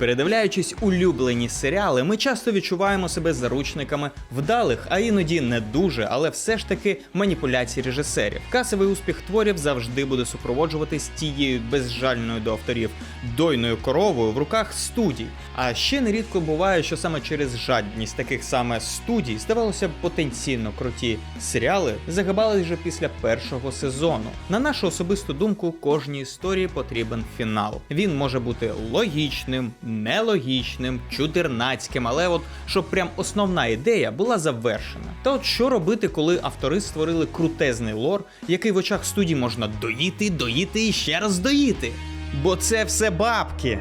Передивляючись улюблені серіали, ми часто відчуваємо себе заручниками вдалих, а іноді не дуже, але все ж таки маніпуляцій режисерів. Касовий успіх творів завжди буде супроводжуватись тією безжальною до авторів дойною коровою в руках студій. А ще нерідко буває, що саме через жадність таких саме студій, здавалося б, потенційно круті серіали загибали вже після першого сезону. На нашу особисту думку, кожній історії потрібен фінал. Він може бути логічним, нелогічним, чудернацьким, але от щоб прям основна ідея була завершена. Та от що робити, коли автори створили крутезний лор, який в очах студій можна доїти, доїти і ще раз доїти? Бо це все бабки.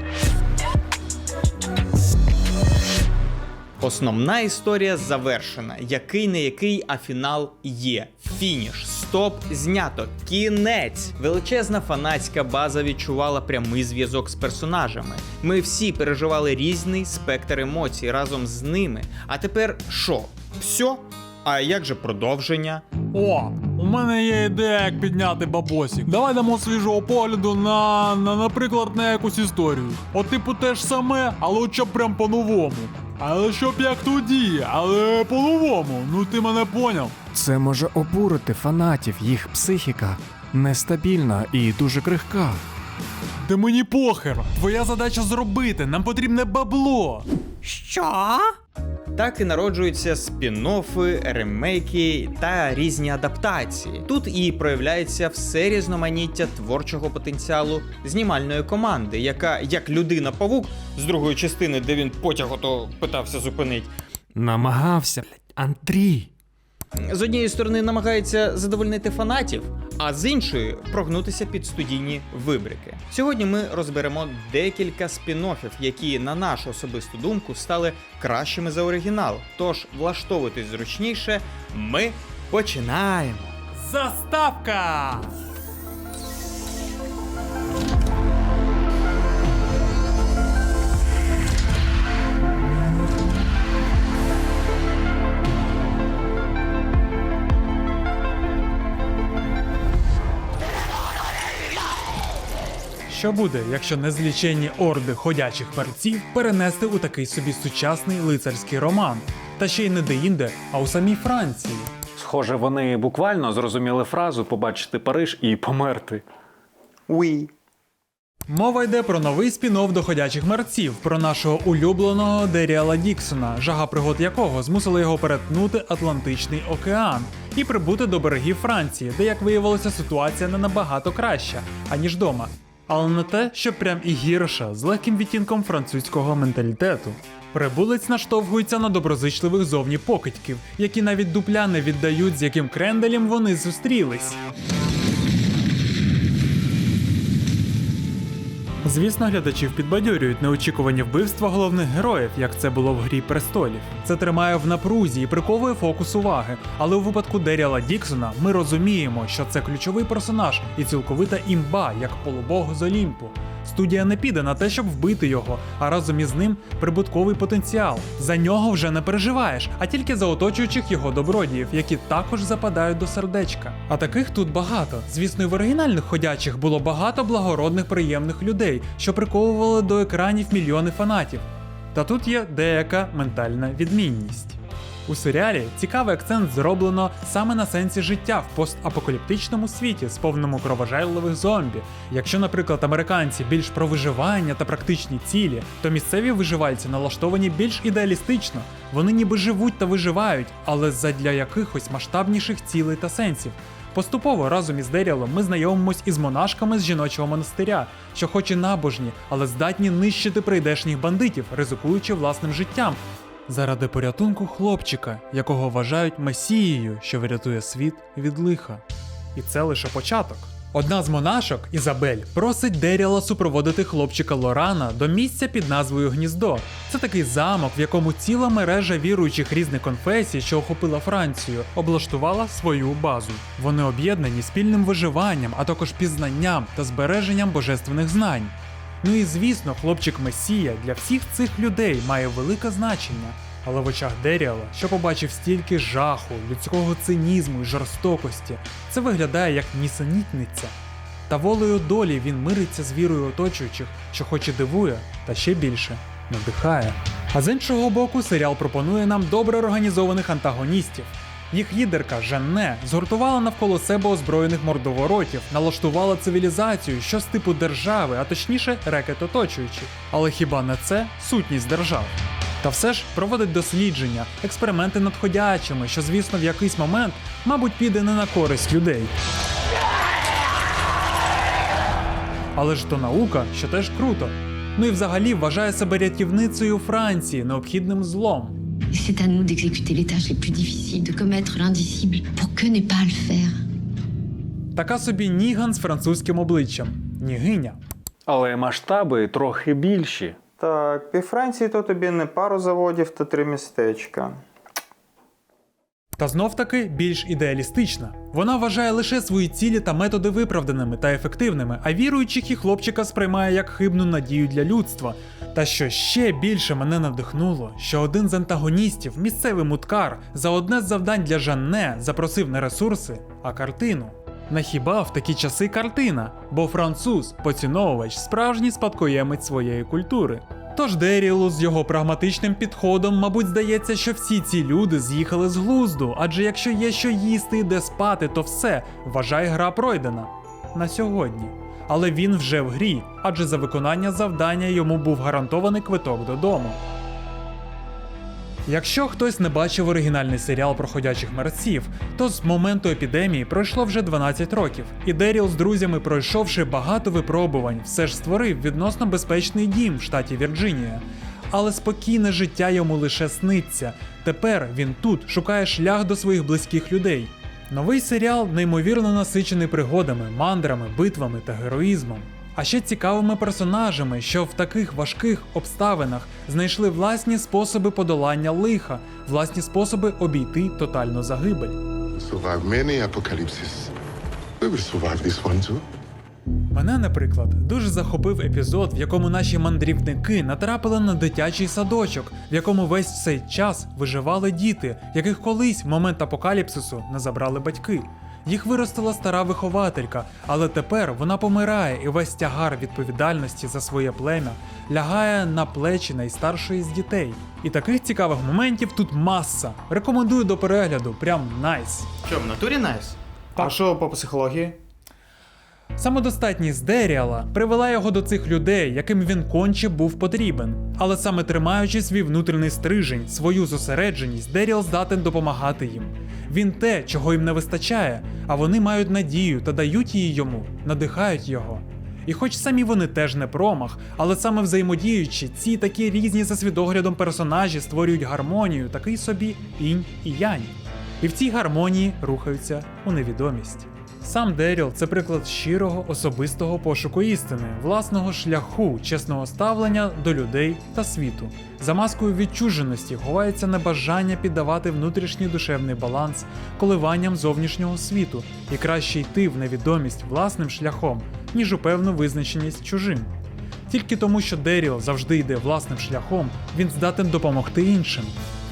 Основна історія завершена. Який не який, а фінал є. Фініш, стоп, знято, кінець. Величезна фанатська база відчувала прямий зв'язок з персонажами. Ми всі переживали різний спектр емоцій разом з ними. А тепер що? Все? А як же продовження? О, у мене є ідея, як підняти бабосік. Давай дамо свіжого погляду на, на, наприклад, на якусь історію. От типу те ж саме, але от щоб прям по-новому. Але щоб як тоді, але по-новому. Ну ти мене поняв. Це може обурити фанатів, їх психіка нестабільна і дуже крихка. Та мені похер. Твоя задача зробити, нам потрібне бабло. Що? Так і народжуються спін-оффи, ремейки та різні адаптації. Тут і проявляється все різноманіття творчого потенціалу знімальної команди, яка як людина-павук з другої частини, де він потяг ото питався зупинить. Намагався, блядь, Андрій. З однієї сторони намагається задовольнити фанатів, а з іншої прогнутися під студійні вибрики. Сьогодні ми розберемо декілька спін-оффів, які, на нашу особисту думку, стали кращими за оригінал. Тож влаштовуйтесь зручніше, ми починаємо. Заставка! Що буде, якщо незліченні орди ходячих мерців перенести у такий собі сучасний лицарський роман? Та ще й не деінде, а у самій Франції. Схоже, вони буквально зрозуміли фразу побачити Париж і померти. Уі. Мова йде про новий спін-офф доходячих мерців, про нашого улюбленого Деріала Діксона, жага пригод якого змусила його перетнути Атлантичний океан і прибути до берегів Франції, де, як виявилося, ситуація не набагато краща, аніж дома. Але не те, що прям і гірша, з легким відтінком французького менталітету. Прибулець наштовхується на доброзичливих зовні покидьків, які навіть дупля не віддають, з яким кренделем вони зустрілись. Звісно, глядачів підбадьорюють неочікувані вбивства головних героїв, як це було в грі престолів. Це тримає в напрузі і приковує фокус уваги. Але у випадку Деріала Діксона ми розуміємо, що це ключовий персонаж і цілковита імба, як полубог з Олімпу. Студія не піде на те, щоб вбити його, а разом із ним прибутковий потенціал. За нього вже не переживаєш, а тільки за оточуючих його добродіїв, які також западають до сердечка. А таких тут багато. Звісно, і в оригінальних ходячих було багато благородних, приємних людей, що приковували до екранів мільйони фанатів. Та тут є деяка ментальна відмінність. У серіалі цікавий акцент зроблено саме на сенсі життя в постапокаліптичному світі, сповненому кровожерливих зомбі. Якщо, наприклад, американці більш про виживання та практичні цілі, то місцеві виживальці налаштовані більш ідеалістично. Вони ніби живуть та виживають, але задля якихось масштабніших цілей та сенсів. Поступово разом із Деріалом ми знайомимось із монашками з жіночого монастиря, що хоч і набожні, але здатні нищити прийдешніх бандитів, ризикуючи власним життям, заради порятунку хлопчика, якого вважають месією, що врятує світ від лиха. І це лише початок. Одна з монашок, Ізабель, просить Деріала супроводити хлопчика Лорана до місця під назвою Гніздо. Це такий замок, в якому ціла мережа віруючих різних конфесій, що охопила Францію, облаштувала свою базу. Вони об'єднані спільним виживанням, а також пізнанням та збереженням божественних знань. Ну і звісно, хлопчик Месія для всіх цих людей має велике значення. Але в очах Деріала, що побачив стільки жаху, людського цинізму і жорстокості, це виглядає як нісенітниця. Та волею долі він мириться з вірою оточуючих, що хоч і дивує, та ще більше надихає. А з іншого боку, серіал пропонує нам добре організованих антагоністів. Їх лідерка Жанне згуртувала навколо себе озброєних мордоворотів, налаштувала цивілізацію, що з типу держави, а точніше рекет оточуючи. Але хіба не це сутність держав? Та все ж проводить дослідження, експерименти над ходячими, що, звісно, в якийсь момент, мабуть, піде не на користь людей. Але ж то наука, що теж круто. Ну і взагалі вважає себе рятівницею Франції необхідним злом. C'est à nous d'exécuter les tâches les plus difficiles, de commettre l'indicible. Pour que ne pas le faire Така собі Ніган з французьким обличчям. Нігиня. Але масштаби трохи більші. Так, пів Франції то тобі не пару заводів, та три містечка. Та знов таки більш ідеалістична. Вона вважає лише свої цілі та методи виправданими та ефективними, а віруючих і хлопчика сприймає як хибну надію для людства. Та що ще більше мене надихнуло, що один з антагоністів, місцевий муткар, за одне з завдань для Жанне запросив не ресурси, а картину. На хіба в такі часи картина, бо француз, поціновувач, справжній спадкоємець своєї культури. Тож Дерілу з його прагматичним підходом, мабуть, здається, що всі ці люди з'їхали з глузду, адже якщо є що їсти і де спати, то все, вважай, гра пройдена. На сьогодні. Але він вже в грі, адже за виконання завдання йому був гарантований квиток додому. Якщо хтось не бачив оригінальний серіал про ходячих мерців, то з моменту епідемії пройшло вже 12 років, і Деріл з друзями, пройшовши багато випробувань, все ж створив відносно безпечний дім в штаті Вірджинія. Але спокійне життя йому лише сниться. Тепер він тут шукає шлях до своїх близьких людей. Новий серіал неймовірно насичений пригодами, мандрами, битвами та героїзмом. А ще цікавими персонажами, що в таких важких обставинах знайшли власні способи подолання лиха, власні способи обійти тотальну загибель. Мене, наприклад, дуже захопив епізод, в якому наші мандрівники натрапили на дитячий садочок, в якому весь цей час виживали діти, яких колись в момент апокаліпсису не забрали батьки. Їх виростила стара вихователька, але тепер вона помирає, і весь тягар відповідальності за своє плем'я лягає на плечі найстаршої з дітей. І таких цікавих моментів тут маса. Рекомендую до перегляду, прям найс. Що, в натурі найс? А що по психології? Самодостатність Деріала привела його до цих людей, яким він конче був потрібен. Але саме тримаючи свій внутрішній стрижень, свою зосередженість, Деріал здатен допомагати їм. Він те, чого їм не вистачає, а вони мають надію та дають її йому, надихають його. І хоч самі вони теж не промах, але саме взаємодіючи, ці такі різні за свідоглядом персонажі створюють гармонію, такий собі інь і янь. І в цій гармонії рухаються у невідомість. Сам Деріл це приклад щирого особистого пошуку істини, власного шляху, чесного ставлення до людей та світу. За маскою відчуженості ховається небажання піддавати внутрішній душевний баланс коливанням зовнішнього світу і краще йти в невідомість власним шляхом, ніж у певну визначеність чужим. Тільки тому, що Деріл завжди йде власним шляхом, він здатен допомогти іншим.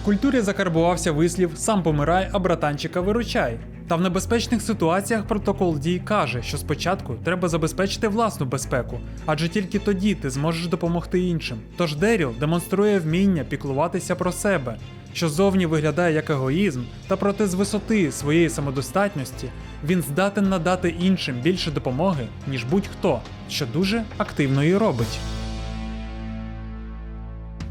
В культурі закарбувався вислів сам помирай, а братанчика виручай. Та в небезпечних ситуаціях протокол дій каже, що спочатку треба забезпечити власну безпеку, адже тільки тоді ти зможеш допомогти іншим. Тож Деріл демонструє вміння піклуватися про себе, що зовні виглядає як егоїзм, та проте з висоти своєї самодостатності він здатен надати іншим більше допомоги, ніж будь-хто, що дуже активно і робить.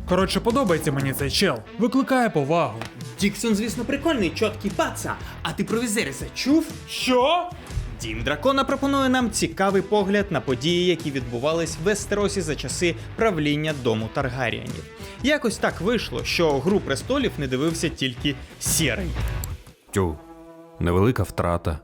Коротше, подобається мені цей чел, викликає повагу. Діксон, звісно, прикольний, чіткий паца. А ти про Візеріса чув? Що? Дім дракона пропонує нам цікавий погляд на події, які відбувались в Вестеросі за часи правління дому Таргаріанів. Якось так вийшло, що гру престолів не дивився тільки сірий. Тю, невелика втрата.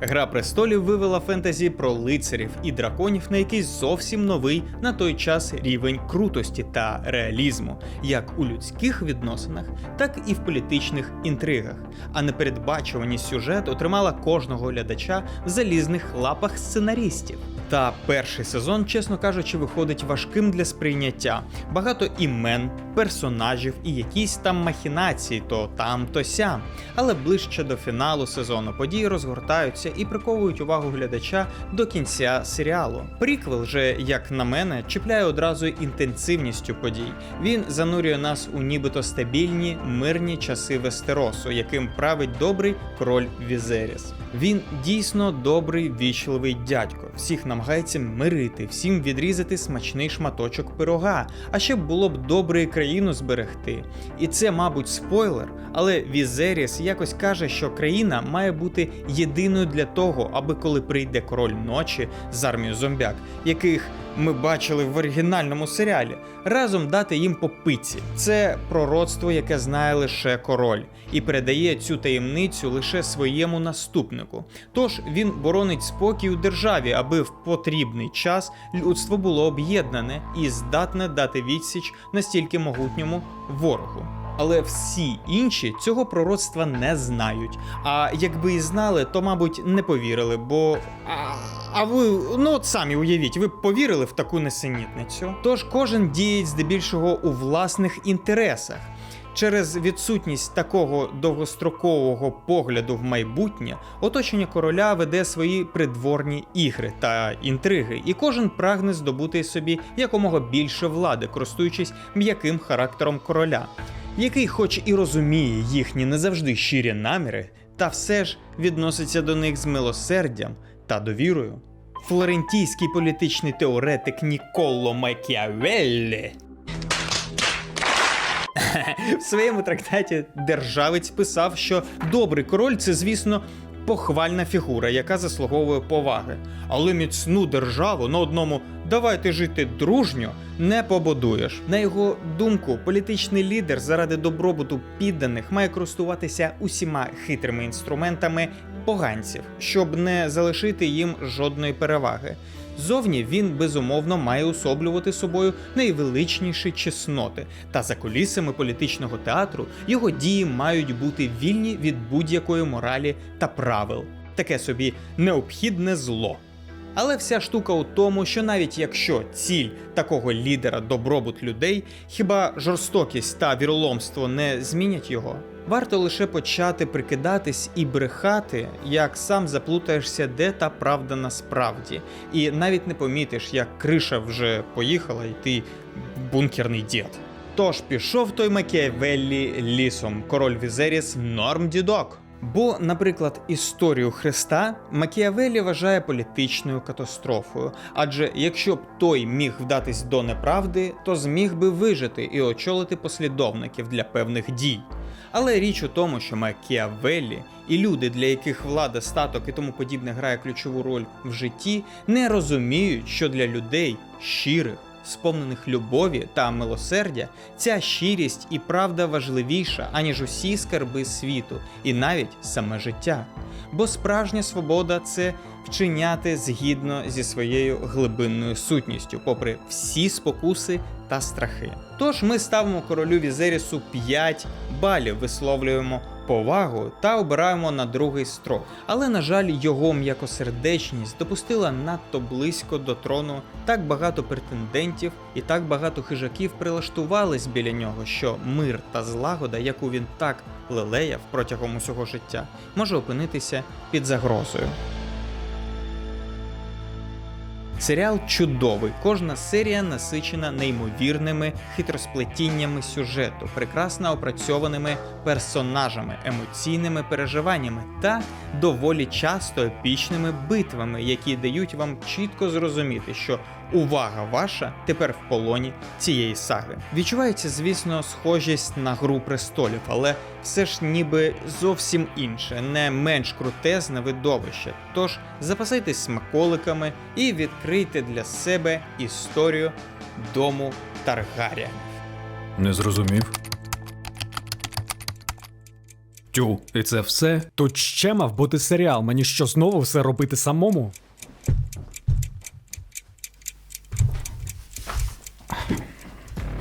Гра престолів вивела фентезі про лицарів і драконів на якийсь зовсім новий на той час рівень крутості та реалізму, як у людських відносинах, так і в політичних інтригах. А непередбачуваність сюжет отримала кожного глядача в залізних лапах сценарістів. Та перший сезон, чесно кажучи, виходить важким для сприйняття. Багато імен, персонажів і якісь там махінації, то там, то сям. Але ближче до фіналу сезону події розгортаються і приковують увагу глядача до кінця серіалу. Приквел же, як на мене, чіпляє одразу інтенсивністю подій. Він занурює нас у нібито стабільні, мирні часи Вестеросу, яким править добрий король Візеріс. Він дійсно добрий вічливий дядько. Всіх намагається мирити, всім відрізати смачний шматочок пирога. А ще було б добре і країну зберегти. І це, мабуть, спойлер, але Візеріс якось каже, що країна має бути єдиною для того, аби коли прийде король ночі з армією зомбяк, яких ми бачили в оригінальному серіалі, разом дати їм по пиці. Це пророцтво, яке знає лише король, і передає цю таємницю лише своєму наступнику. Тож він боронить спокій у державі, аби в потрібний час людство було об'єднане і здатне дати відсіч настільки могутньому ворогу. Але всі інші цього пророцтва не знають. А якби і знали, то мабуть не повірили, бо. А, а ви ну от самі уявіть, ви повірили в таку несенітницю. Тож кожен діє здебільшого у власних інтересах. Через відсутність такого довгострокового погляду в майбутнє оточення короля веде свої придворні ігри та інтриги, і кожен прагне здобути собі якомога більше влади, користуючись м'яким характером короля, який, хоч і розуміє їхні не завжди щирі наміри, та все ж відноситься до них з милосердям та довірою. Флорентійський політичний теоретик Ніколо Макіавеллі в своєму трактаті державець писав, що добрий король це, звісно, похвальна фігура, яка заслуговує поваги. Але міцну державу на одному давайте жити дружньо не побудуєш. На його думку, політичний лідер заради добробуту підданих має користуватися усіма хитрими інструментами поганців, щоб не залишити їм жодної переваги. Зовні він безумовно має особлювати собою найвеличніші чесноти, та за кулісами політичного театру його дії мають бути вільні від будь-якої моралі та правил. Таке собі необхідне зло. Але вся штука у тому, що навіть якщо ціль такого лідера добробут людей, хіба жорстокість та віроломство не змінять його? Варто лише почати прикидатись і брехати, як сам заплутаєшся, де та правда насправді, і навіть не помітиш, як криша вже поїхала, і ти бункерний дід. Тож пішов той Макіавеллі лісом, король Візеріс норм дідок. Бо, наприклад, історію Христа Макіавеллі вважає політичною катастрофою, адже якщо б той міг вдатись до неправди, то зміг би вижити і очолити послідовників для певних дій. Але річ у тому, що Макіавеллі і люди, для яких влада, статок і тому подібне грає ключову роль в житті, не розуміють, що для людей щирих, сповнених любові та милосердя, ця щирість і правда важливіша, аніж усі скарби світу, і навіть саме життя. Бо справжня свобода це вчиняти згідно зі своєю глибинною сутністю, попри всі спокуси та страхи. Тож ми ставимо королю Візерісу 5 балів, висловлюємо повагу та обираємо на другий строк. Але, на жаль, його м'якосердечність допустила надто близько до трону. Так багато претендентів і так багато хижаків прилаштувались біля нього, що мир та злагода, яку він так лелеяв протягом усього життя, може опинитися під загрозою. Серіал чудовий. Кожна серія насичена неймовірними хитросплетіннями сюжету, прекрасно опрацьованими персонажами, емоційними переживаннями та доволі часто епічними битвами, які дають вам чітко зрозуміти, що увага ваша тепер в полоні цієї саги. Відчувається, звісно, схожість на гру престолів, але все ж ніби зовсім інше, не менш крутезне видовище. Тож запасайтесь смаколиками і відкрийте для себе історію дому Таргарія. Не зрозумів. Тю, і це все? Тут ще мав бути серіал. Мені що знову все робити самому?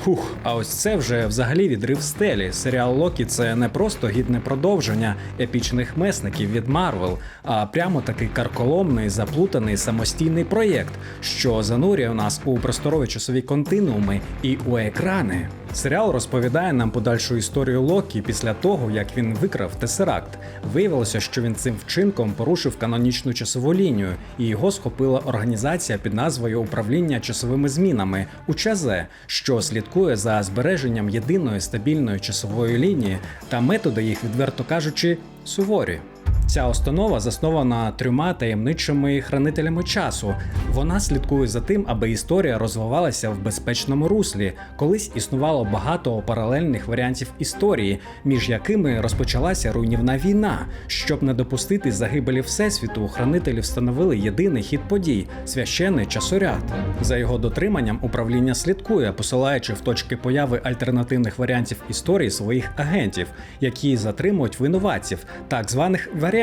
Фух, а ось це вже взагалі відрив стелі. Серіал Локі це не просто гідне продовження епічних месників від Марвел, а прямо такий карколомний, заплутаний самостійний проєкт, що занурює нас у просторові часові континууми і у екрани. Серіал розповідає нам подальшу історію Локі після того, як він викрав Тесеракт. Виявилося, що він цим вчинком порушив канонічну часову лінію, і його схопила організація під назвою Управління часовими змінами УЧЗ, що слідкує за збереженням єдиної стабільної часової лінії та методи їх, відверто кажучи, суворі. Ця установа заснована трьома таємничими хранителями часу. Вона слідкує за тим, аби історія розвивалася в безпечному руслі. Колись існувало багато паралельних варіантів історії, між якими розпочалася руйнівна війна. Щоб не допустити загибелі всесвіту, хранителі встановили єдиний хід подій священний часоряд. За його дотриманням управління слідкує, посилаючи в точки появи альтернативних варіантів історії своїх агентів, які затримують винуватців, так званих варіантів,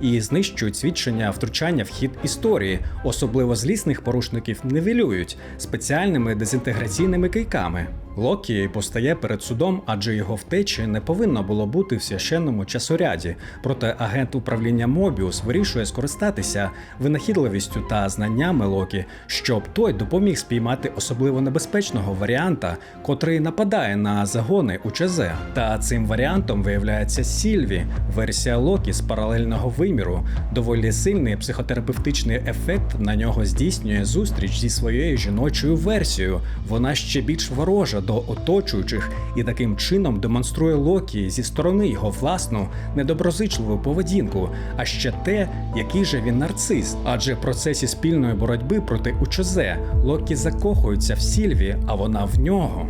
і знищують свідчення втручання в хід історії, особливо злісних порушників невілюють спеціальними дезінтеграційними кийками. Локі постає перед судом, адже його втечі не повинно було бути в священному часоряді. Проте агент управління Мобіус вирішує скористатися винахідливістю та знаннями Локі, щоб той допоміг спіймати особливо небезпечного варіанта, котрий нападає на загони у ЧЗ. Та цим варіантом виявляється Сільві, версія Локі з паралельного виміру. Доволі сильний психотерапевтичний ефект на нього здійснює зустріч зі своєю жіночою версією. Вона ще більш ворожа до оточуючих і таким чином демонструє Локі зі сторони його власну недоброзичливу поведінку, а ще те, який же він нарцис. Адже в процесі спільної боротьби проти УЧЗ Локі закохується в Сільві, а вона в нього.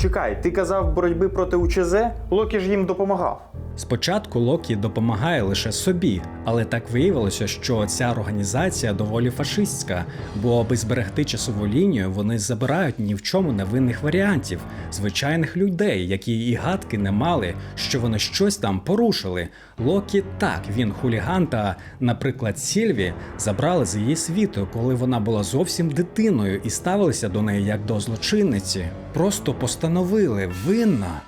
Чекай, ти казав боротьби проти УЧЗ? Локі ж їм допомагав. Спочатку Локі допомагає лише собі, але так виявилося, що ця організація доволі фашистська, бо аби зберегти часову лінію, вони забирають ні в чому невинних варіантів, звичайних людей, які і гадки не мали, що вони щось там порушили. Локі так, він хуліган та, наприклад, Сільві забрали з її світу, коли вона була зовсім дитиною і ставилися до неї як до злочинниці. Просто постановили винна.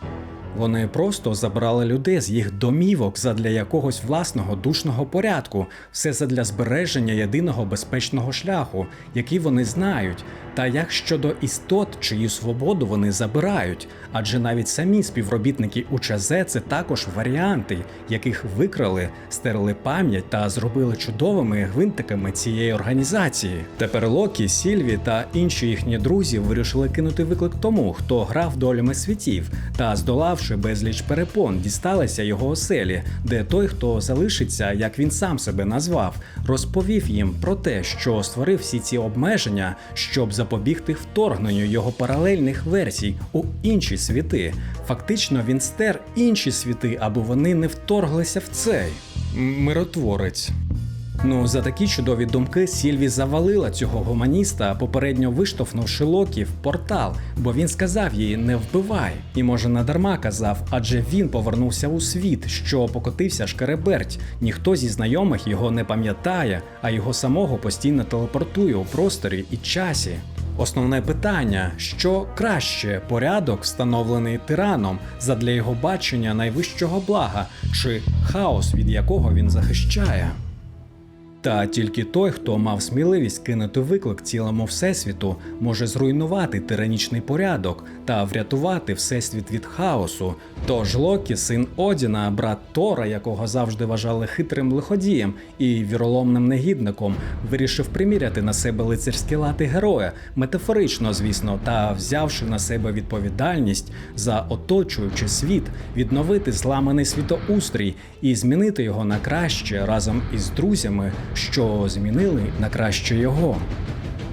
Вони просто забрали людей з їх домівок задля якогось власного душного порядку, все задля збереження єдиного безпечного шляху, який вони знають. Та як щодо істот, чию свободу вони забирають, адже навіть самі співробітники УЧЗ це також варіанти, яких викрали, стерли пам'ять та зробили чудовими гвинтиками цієї організації. Тепер Локі, Сільві та інші їхні друзі вирішили кинути виклик тому, хто грав долями світів, та здолавши безліч перепон, дісталися його оселі, де той, хто залишиться, як він сам себе назвав, розповів їм про те, що створив всі ці обмеження, щоб запобігти вторгненню його паралельних версій у інші світи. Фактично він стер інші світи, аби вони не вторглися в цей миротворець. Ну, за такі чудові думки Сільві завалила цього гуманіста, попередньо виштовхнувши Локі в портал, бо він сказав їй не вбивай. І може надарма казав, адже він повернувся у світ, що покотився шкереберть. Ніхто зі знайомих його не пам'ятає, а його самого постійно телепортує у просторі і часі. Основне питання: що краще порядок, встановлений тираном, задля його бачення найвищого блага, чи хаос, від якого він захищає? Та тільки той, хто мав сміливість кинути виклик цілому всесвіту, може зруйнувати тиранічний порядок та врятувати всесвіт від хаосу. Тож Локі, син Одіна, брат Тора, якого завжди вважали хитрим лиходієм і віроломним негідником, вирішив приміряти на себе лицарські лати героя, метафорично, звісно, та взявши на себе відповідальність за оточуючий світ, відновити зламаний світоустрій і змінити його на краще разом із друзями, що змінили на краще його.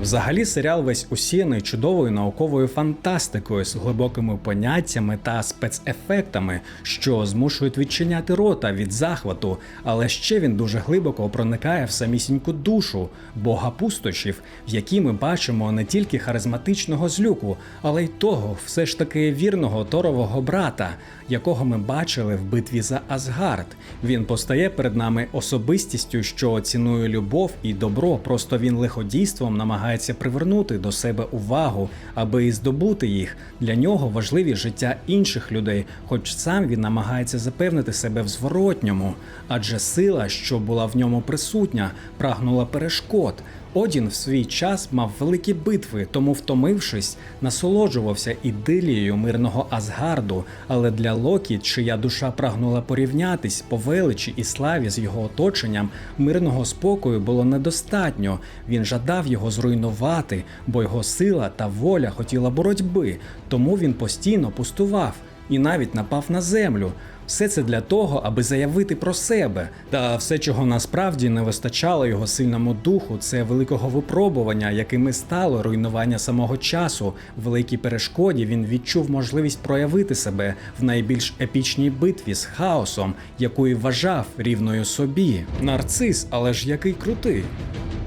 Взагалі, серіал весь усіяний чудовою науковою фантастикою з глибокими поняттями та спецефектами, що змушують відчиняти рота від захвату, але ще він дуже глибоко проникає в самісіньку душу бога пустощів, в якій ми бачимо не тільки харизматичного злюку, але й того, все ж таки вірного торового брата, якого ми бачили в битві за Асгард. Він постає перед нами особистістю, що цінує любов і добро, просто він лиходійством намагається намагається привернути до себе увагу, аби і здобути їх. Для нього важливі життя інших людей, хоч сам він намагається запевнити себе в зворотньому, адже сила, що була в ньому присутня, прагнула перешкод. Одін в свій час мав великі битви, тому, втомившись, насолоджувався ідилією мирного Асгарду. Але для Локі, чия душа прагнула порівнятись по величі і славі з його оточенням, мирного спокою було недостатньо. Він жадав його зруйнувати, бо його сила та воля хотіла боротьби, тому він постійно пустував і навіть напав на землю. Все це для того, аби заявити про себе. Та все, чого насправді не вистачало його сильному духу, це великого випробування, якими стало руйнування самого часу. В великій перешкоді він відчув можливість проявити себе в найбільш епічній битві з хаосом, яку і вважав рівною собі. Нарцис, але ж який крутий.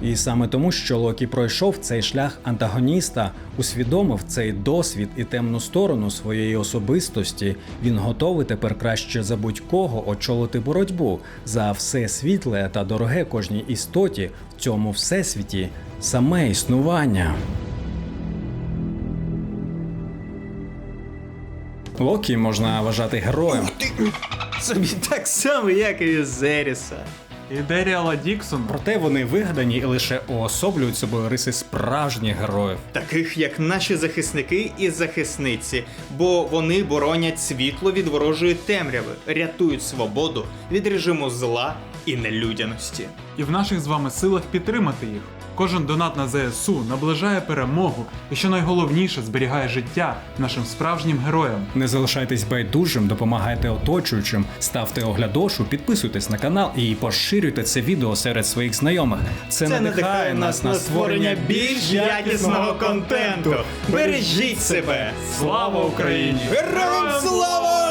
І саме тому, що Локі пройшов цей шлях антагоніста, усвідомив цей досвід і темну сторону своєї особистості, він готовий тепер краще за будь-кого очолити боротьбу за все світле та дороге кожній істоті в цьому всесвіті саме існування. Локі можна вважати героєм. Собі так само, як і Зеріса. І Деріала Діксона Проте вони вигадані і лише уособлюють собою риси справжніх героїв. Таких як наші захисники і захисниці, бо вони боронять світло від ворожої темряви, рятують свободу від режиму зла і нелюдяності. і в наших з вами силах підтримати їх. Кожен донат на ЗСУ наближає перемогу і, що найголовніше, зберігає життя нашим справжнім героям. Не залишайтесь байдужим, допомагайте оточуючим, ставте оглядошу, підписуйтесь на канал і поширюйте це відео серед своїх знайомих. Це, Це надихає нас на створення більш якісного контенту. Бережіть себе! Слава Україні! Героям слава!